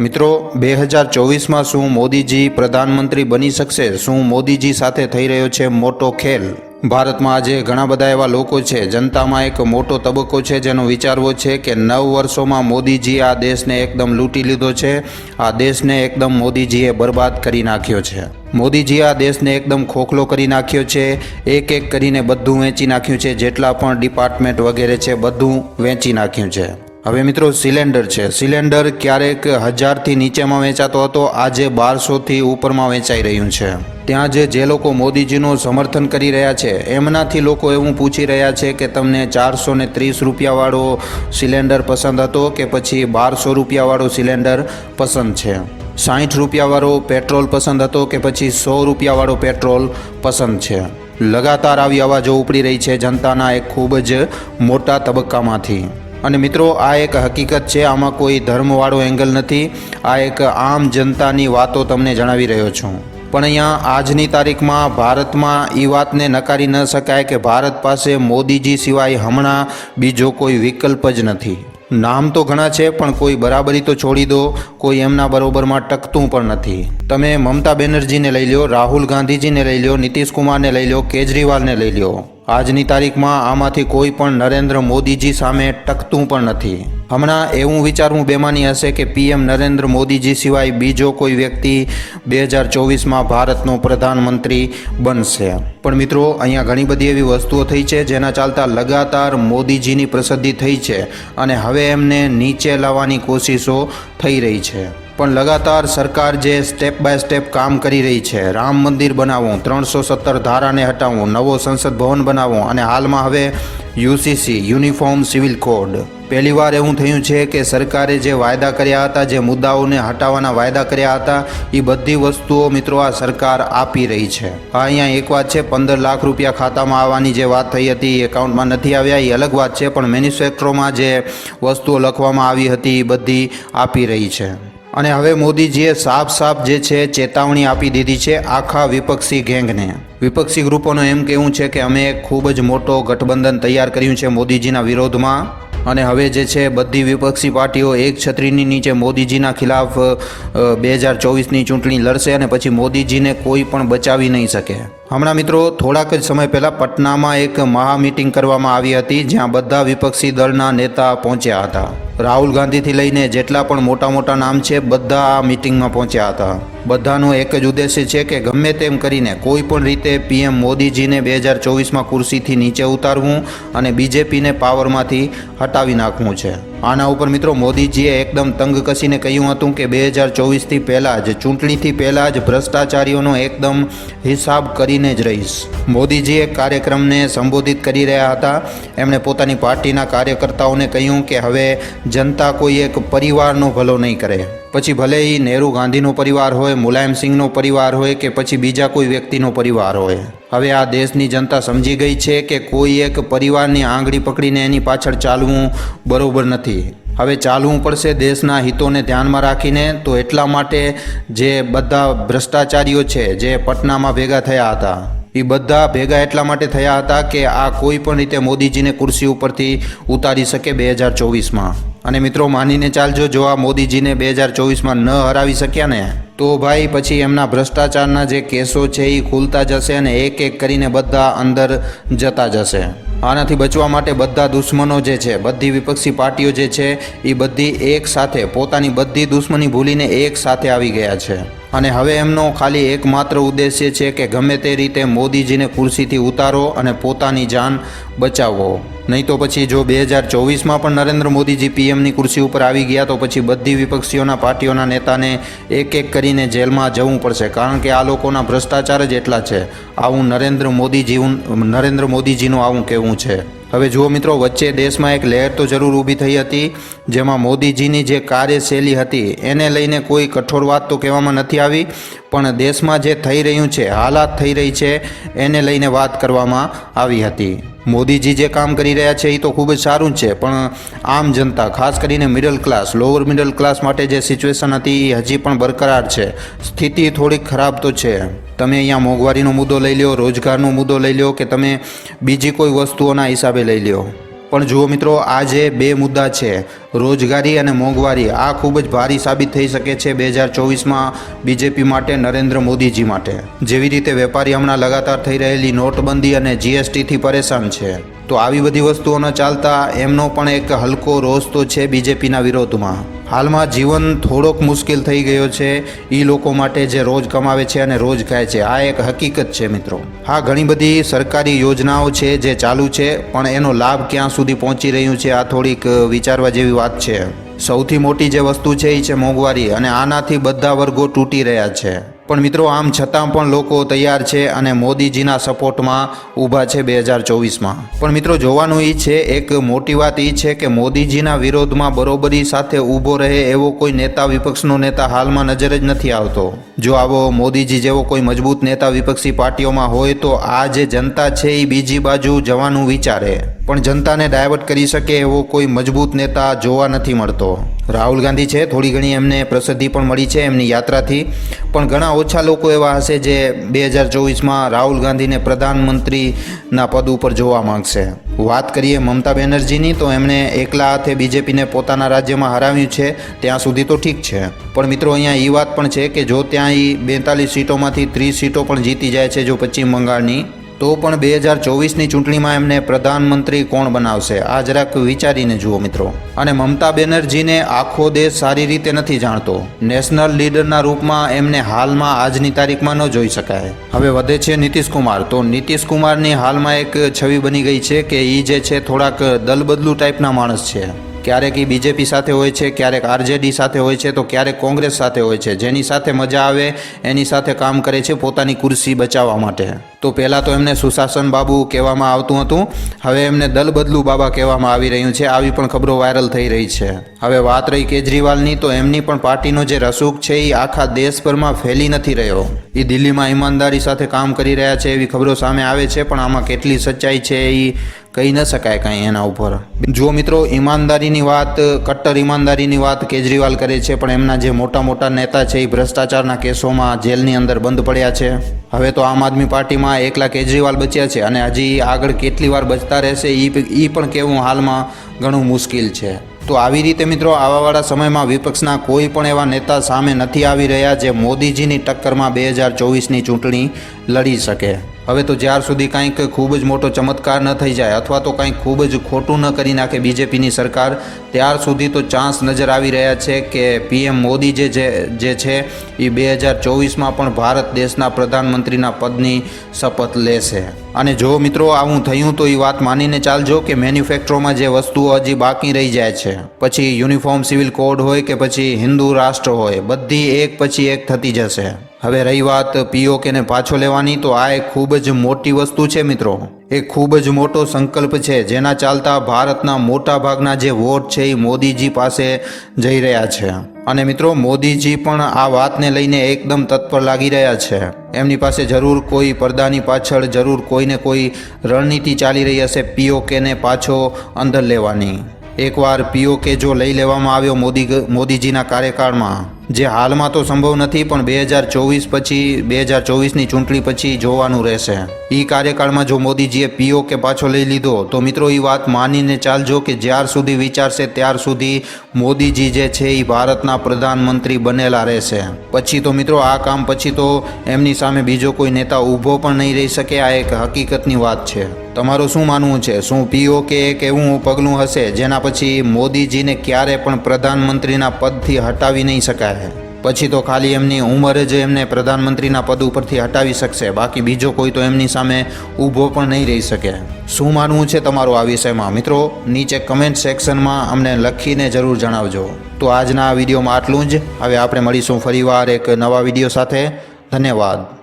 મિત્રો બે હજાર ચોવીસમાં શું મોદીજી પ્રધાનમંત્રી બની શકશે? શું મોદીજી સાથે થઈ રહ્યો છે મોટો ખેલ? ભારતમાં આજે ઘણા બધા એવા લોકો છે, જનતામાં એક મોટો તબક્કો છે જેનો વિચારવો છે કે નવ વર્ષોમાં મોદીજી આ દેશને એકદમ લૂંટી લીધો છે, આ દેશને એકદમ મોદીજીએ બરબાદ કરી નાખ્યો છે. મોદીજી આ દેશને એકદમ ખોખલો કરી નાખ્યો છે, એક એક કરીને બધું વેચી નાખ્યું છે, જેટલા પણ ડિપાર્ટમેન્ટ વગેરે છે બધું વેચી નાખ્યું છે. હવે મિત્રો સિલિન્ડર છે. સિલિન્ડર ક્યારેક હજારથી નીચેમાં વેચાતો હતો. આજે બારસોથી ઉપરમાં વેચાઈ રહ્યું છે. ત્યાં જે જે લોકો મોદીજીનું સમર્થન કરી રહ્યા છે, એમનાથી લોકો એવું પૂછી રહ્યા છે કે તમને ચારસો ને ત્રીસ રૂપિયાવાળો સિલિન્ડર પસંદ હતો કે પછી બારસો રૂપિયાવાળો સિલિન્ડર પસંદ છે? સાઠ રૂપિયાવાળો પેટ્રોલ પસંદ હતો કે પછી સો રૂપિયાવાળો પેટ્રોલ પસંદ છે? લગાતાર આવી અવાજો ઉપડી રહી છે જનતાના એક ખૂબ જ મોટા તબક્કામાંથી. અને મિત્રો, આ એક હકીકત છે, આમાં કોઈ ધર્મવાળો એંગલ નથી. આ એક આમ જનતાની વાતો તમને જણાવી રહ્યો છું. પણ અહીંયા આજની તારીખમાં ભારતમાં એ વાતને નકારી ન શકાય કે ભારત પાસે મોદીજી સિવાય હમણાં બીજો કોઈ વિકલ્પ જ નથી. નામ તો ઘણા છે, પણ કોઈ બરાબરી તો છોડી દો. કોઈ એમના બરોબરમાં ટકતું પણ નથી. તમે મમતા બેનર્જીને લઈ લો રાહુલ ગાંધીજીને લઈ લો નીતિશ કુમારને લઈ લો કેજરીવાલને લઈ લો આજની તારીખમાં આમાંથી કોઈ પણ નરેન્દ્ર મોદીજી સામે ટકતું પણ નથી. હમણાં એવું વિચારવું બેમાની હશે કે પીએમ નરેન્દ્ર મોદીજી સિવાય બીજો કોઈ વ્યક્તિ બે હજાર ચોવીસમાં ભારતનો પ્રધાનમંત્રી બનશે. પણ મિત્રો, અહીંયા ઘણી બધી એવી વસ્તુઓ થઈ છે જેના ચાલતા લગાતાર મોદીજીની પ્રસિદ્ધિ થઈ છે અને હવે એમને નીચે લાવવાની કોશિશો થઈ રહી છે. પણ લગાતાર સરકાર જે સ્ટેપ બાય સ્ટેપ કામ કરી રહી છે. રામ મંદિર બનાવવું ત્રણસો સત્તર ધારાને હટાવવું નવો સંસદ ભવન બનાવવું અને હાલમાં હવે યુસીસી, યુનિફોર્મ સિવિલ કોડ. પહેલીવાર એવું થયું છે કે સરકારે જે વાયદા કર્યા હતા, જે મુદ્દાઓને હટાવવાના વાયદા કર્યા હતા એ બધી વસ્તુઓ મિત્રો આ સરકાર આપી રહી છે. અહીંયા એક વાત છે, પંદર લાખ રૂપિયા ખાતામાં આવવાની જે વાત થઈ હતી એ એકાઉન્ટમાં નથી આવ્યા એ અલગ વાત છે, પણ મેન્યુફેક્ચરોમાં જે વસ્તુઓ લખવામાં આવી હતી એ બધી આપી રહી છે. અને હવે મોદીજીએ સાફ સાફ જે છે ચેતવણી આપી દીધી છે આખા વિપક્ષી ગેંગને. વિપક્ષી ગ્રુપોનું એમ કહેવું છે કે અમે ખૂબ જ મોટો ગઠબંધન તૈયાર કર્યું છે મોદીજીના વિરોધમાં. અને હવે જે છે બધી વિપક્ષી પાર્ટીઓ એક છત્રીની નીચે મોદીજીના ખિલાફ બે હજાર ચોવીસની ચૂંટણી લડશે અને પછી મોદીજીને કોઈ પણ બચાવી નહીં શકે. હમણાં મિત્રો, થોડાક જ સમય પહેલાં પટનામાં એક મહા મિટિંગ કરવામાં આવી હતી જ્યાં બધા વિપક્ષી દળના નેતા પહોંચ્યા હતા. રાહુલ ગાંધીથી લઈને જેટલા પણ મોટા મોટા નામ છે બધા આ મિટિંગમાં પહોંચ્યા હતા. બધાનો એક જ ઉદ્દેશ્ય છે કે ગમે તેમ કરીને કોઈ પણ રીતે પીએમ મોદીજીને બે હજાર ચોવીસમાં ખુરશીથી નીચે ઉતારવું અને બીજેપીને પાવરમાંથી હટાવી નાખવું છે. આના ઉપર મિત્રો મોદીજીએ એકદમ તંગ કસીને કહ્યું હતું કે બે હજાર ચોવીસથી પહેલાં જ, ચૂંટણીથી પહેલાં જ ભ્રષ્ટાચારીઓનો એકદમ હિસાબ કરીને જ રહીશ. મોદીજી એક કાર્યક્રમને સંબોધિત કરી રહ્યા હતા. એમણે પોતાની પાર્ટીના કાર્યકર્તાઓને કહ્યું કે હવે જનતા કોઈ એક પરિવારનો ભલો નહીં કરે. પછી ભલે એ નહેરુ ગાંધીનો પરિવાર હોય મુલાયમસિંહનો પરિવાર હોય કે પછી બીજા કોઈ વ્યક્તિનો પરિવાર હોય. હવે આ દેશની જનતા સમજી ગઈ છે કે કોઈ એક પરિવારની આંગળી પકડીને એની પાછળ ચાલવું બરોબર નથી. હવે ચાલવું પડશે દેશના હિતોને ધ્યાનમાં રાખીને, તો એટલા માટે જે બધા ભ્રષ્ટાચારીઓ છે, જે પટનામાં ભેગા થયા હતા એ બધા ભેગા એટલા માટે થયા હતા કે આ કોઈ પણ રીતે મોદીજીને ખુરશી ઉપરથી ઉતારી શકે બે હજાર ચોવીસમાં. અને મિત્રો માનીને ચાલજો, જો આ મોદીજીને બે હજાર ચોવીસમાં ન હરાવી શક્યા ને, તો ભાઈ પછી એમના ભ્રષ્ટાચારના જે કેસો છે એ ખુલતા જશે અને એક એક કરીને બધા અંદર જતા જશે. આનાથી બચવા માટે બધા દુશ્મનો જે છે, બધી વિપક્ષી પાર્ટીઓ જે છે એ બધી એક સાથે, પોતાની બધી દુશ્મની ભૂલીને એક સાથે આવી ગયા છે. અને હવે એમનો ખાલી એકમાત્ર ઉદ્દેશ્ય છે કે ગમે તે રીતે મોદીજીને ખુરશીથી ઉતારો અને પોતાની જાન બચાવો. નહીં તો પછી જો બે હજાર ચોવીસમાં પણ નરેન્દ્ર મોદીજી પીએમની ખુરશી ઉપર આવી ગયા તો પછી બધી વિપક્ષીઓના પાર્ટીઓના નેતાને એક એક કરીને જેલમાં જવું પડશે. કારણ કે આ લોકોના ભ્રષ્ટાચાર જ એટલા છે. આવું નરેન્દ્ર મોદીજી નરેન્દ્ર મોદીજીનું આવું કહેવું છે. હવે જુઓ મિત્રો, વચ્ચે દેશમાં એક લહેર તો જરૂર ઊભી થઈ હતી, જેમાં મોદીજીની જે કાર્યશૈલી હતી, એને લઈને કોઈ કઠોર વાત તો કહેવામાં નથી આવી, પણ દેશમાં જે થઈ રહ્યું છે, હાલાત થઈ રહી છે, એને લઈને વાત કરવામાં આવી હતી. મોદીજી જે કામ કરી રહ્યા છે એ તો ખૂબ જ સારું છે. પણ આમ જનતા, ખાસ કરીને middle class lower middle class માટે જે સિચ્યુએશન હતી એ હજી પણ બરકરાર છે. સ્થિતિ થોડીક ખરાબ તો છે. તમે અહીંયા મોંઘવારીનો મુદ્દો લઈ લો રોજગારનો મુદ્દો લઈ લો કે તમે બીજી કોઈ વસ્તુઓના હિસાબે લઈ લો પણ જુઓ મિત્રો, આ જે બે મુદ્દા છે રોજગારી અને મોંઘવારી, આ ખૂબ જ ભારી સાબિત થઈ શકે છે બે હજાર ચોવીસમાં બીજેપી માટે, નરેન્દ્ર મોદીજી માટે. જેવી રીતે વેપારી હમણાં લગાતાર થઈ રહેલી નોટબંધી અને જીએસટીથી પરેશાન છે. તો આવી બધી વસ્તુઓના ચાલતા, એમનો પણ એક હલકો રોષ તો છે બીજેપીના વિરોધમાં. હાલમાં જીવન થોડોક મુશ્કેલ થઈ ગયો છે. એ લોકો માટે જે રોજ કમાવે છે અને રોજ ખાય છે, આ એક હકીકત છે મિત્રો. હા, ઘણી બધી સરકારી યોજનાઓ છે જે ચાલુ છે, પણ એનો લાભ ક્યાં સુધી પહોંચી રહ્યું છે, આ થોડીક વિચારવા જેવી વાત છે. સૌથી મોટી જે વસ્તુ છે એ છે મોંઘવારી અને આનાથી બધા વર્ગો તૂટી રહ્યા છે. પણ મિત્રો, આમ છતાં પણ લોકો તૈયાર છે અને મોદીજીના સપોર્ટમાં ઊભા છે બે હજાર ચોવીસમાં. પણ મિત્રો, જોવાનું એ છે, એક મોટી વાત એ છે કે મોદીજીના વિરોધમાં બરોબરી સાથે ઊભો રહે એવો કોઈ નેતા, વિપક્ષનો નેતા હાલમાં નજર જ નથી આવતો. જો આવો મોદીજી જેવો કોઈ મજબૂત નેતા, વિપક્ષી પાર્ટીઓમાં હોય તો આ જે જનતા છે એ બીજી બાજુ જવાનું વિચારે. પણ જનતાને ડાયવર્ટ કરી શકે એવો કોઈ મજબૂત નેતા જોવા નથી મળતો. રાહુલ ગાંધી છે, થોડી ઘણી એમને પ્રસિદ્ધિ પણ મળી છે એમની યાત્રાથી. પણ ઘણા ઓછા લોકો એવા હશે જે બે હજાર ચોવીસમાં રાહુલ ગાંધીને પ્રધાનમંત્રીના પદ ઉપર જોવા માંગશે. વાત કરીએ મમતા બેનર્જીની, તો એમણે એકલા હાથે બીજેપીને પોતાના રાજ્યમાં હરાવ્યું છે, ત્યાં સુધી તો ઠીક છે. પણ મિત્રો, અહીંયા એ વાત પણ છે કે જો ત્યાં એ બેતાલીસ સીટોમાંથી ત્રીસ સીટો પણ જીતી જાય છે, જો પશ્ચિમ બંગાળની તો પણ બે હજાર ચોવીસની ચૂંટણીમાં એમને પ્રધાનમંત્રી કોણ બનાવશે? આ જરાક વિચારીને જુઓ મિત્રો. અને મમતા બેનર્જીને આખો દેશ સારી રીતે નથી જાણતો. નેશનલ લીડરના રૂપમાં એમને હાલમાં આજની તારીખમાં ન જોઈ શકાય. હવે વધે છે નીતિશ કુમાર. તો નીતિશ કુમારની હાલમાં એક છબી બની ગઈ છે કે એ જે છે થોડાક દલબદલુ ટાઈપના માણસ છે. ક્યારેક એ બીજેપી સાથે હોય છે, ક્યારેક આરજેડી સાથે હોય છે, તો ક્યારેક કોંગ્રેસ સાથે હોય છે. જેની સાથે મજા આવે, એની સાથે કામ કરે છે પોતાની કુર્સી બચાવવા માટે. તો પહેલાં તો એમને સુશાસન બાબુ કહેવામાં આવતું હતું. હવે એમને દલબદલુ બાબા કહેવામાં આવી રહ્યું છે. આવી પણ ખબરો વાયરલ થઈ રહી છે. હવે વાત રહી કેજરીવાલની, તો એમની પણ પાર્ટીનો જે રસૂક છે એ આખા દેશભરમાં ફેલી નથી રહ્યો. એ દિલ્હીમાં ઈમાનદારી સાથે કામ કરી રહ્યા છે એવી ખબરો સામે આવે છે, પણ આમાં કેટલી સચ્ચાઈ છે એ કહી ન શકાય કાંઈ એના ઉપર. જો મિત્રો, ઈમાનદારીની વાત, કટ્ટર ઈમાનદારીની વાત કેજરીવાલ કરે છે, પણ એમના જે મોટા મોટા નેતા છે એ ભ્રષ્ટાચારના કેસોમાં જેલની અંદર બંધ પડ્યા છે. હવે તો આમ આદમી પાર્ટીમાં એકલા કેજરીવાલ બચ્યા છે અને હજી આગળ કેટલી વાર બચતા રહેશે એ એ પણ કહેવું હાલમાં ઘણું મુશ્કેલ છે. તો આવી રીતે મિત્રો આવાવાળા સમયમાં વિપક્ષના કોઈ પણ એવા નેતા સામે નથી આવી રહ્યા જે મોદીજીની ટક્કરમાં બે હજાર ચોવીસની ચૂંટણી લડી શકે. હવે તો જ્યાર સુધી કંઈક ખૂબ જ મોટો ચમત્કાર ન થઈ જાય અથવા તો કંઈક ખૂબ જ ખોટું ન કરી નાખે બીજેપીની સરકાર, ત્યાર સુધી તો ચાન્સ નજર આવી રહ્યા છે કે પીએમ મોદી જે જે છે, એ બે હજાર ચોવીસમાં પણ ભારત દેશના પ્રધાનમંત્રીના પદની શપથ લેશે. અને જો મિત્રો આવું થયું તો એ વાત માનીને ચાલજો કે મેન્યુફેક્ચરોમાં જે વસ્તુઓ હજી બાકી રહી જાય છે. પછી યુનિફોર્મ સિવિલ કોડ હોય કે પછી હિન્દુ રાષ્ટ્ર હોય, બધી એક પછી એક થતી જશે. હવે રહી વાત પીઓકેને પાછો લેવાની તો આ એક ખૂબ જ મોટી વસ્તુ છે મિત્રો. એ ખૂબ જ મોટો સંકલ્પ છે જેના ચાલતા ભારતના મોટા ભાગના જે વોટ છે એ મોદીજી પાસે જઈ રહ્યા છે. અને મિત્રો મોદીજી પણ આ વાતને લઈને એકદમ તત્પર લાગી રહ્યા છે. એમની પાસે જરૂર કોઈ પડદાની પાછળ, જરૂર કોઈને કોઈ રણનીતિ ચાલી રહી હશે, પીઓકેને પાછો અંદર લેવાની. એકવાર પીઓકે જો લઈ લેવામાં આવ્યો મોદી મોદીજીના કાર્યકાળમાં જે હાલમાં તો સંભવ નથી, પણ બે હજાર ચોવીસ પછી, બે હજાર ચોવીસની ચૂંટણી પછી જોવાનું રહેશે. એ કાર્યકાળમાં જો મોદીજીએ પીઓ કે પાછો લઈ લીધો, તો મિત્રો એ વાત માનીને ચાલજો કે જ્યાર સુધી વિચારશે ત્યાર સુધી મોદીજી જે છે એ ભારતના પ્રધાનમંત્રી બનેલા રહેશે. પછી તો મિત્રો આ કામ, પછી તો એમની સામે બીજો કોઈ નેતા ઊભો પણ નહીં રહી શકે, આ એક હકીકતની વાત છે. તમારું શું માનવું છે? શું પીઓ કે એક એવું પગલું હશે, જેના પછી મોદીજીને ક્યારે પણ પ્રધાનમંત્રીના પદથી હટાવી નહીં શકાય? પછી તો ખાલી એમની ઉંમર જ એમને પ્રધાનમંત્રીના પદ ઉપરથી હટાવી શકશે. બાકી બીજો કોઈ તો એમની સામે ઊભો પણ નહીં રહી શકે. શું માનવું છે તમારું આ વિષયમાં? મિત્રો, નીચે કમેન્ટ સેક્શનમાં અમને લખીને જરૂર જણાવજો. તો આજના આ વિડીયોમાં આટલું જ. હવે આપણે મળીશું ફરીવાર એક નવા વીડિયો સાથે. ધન્યવાદ.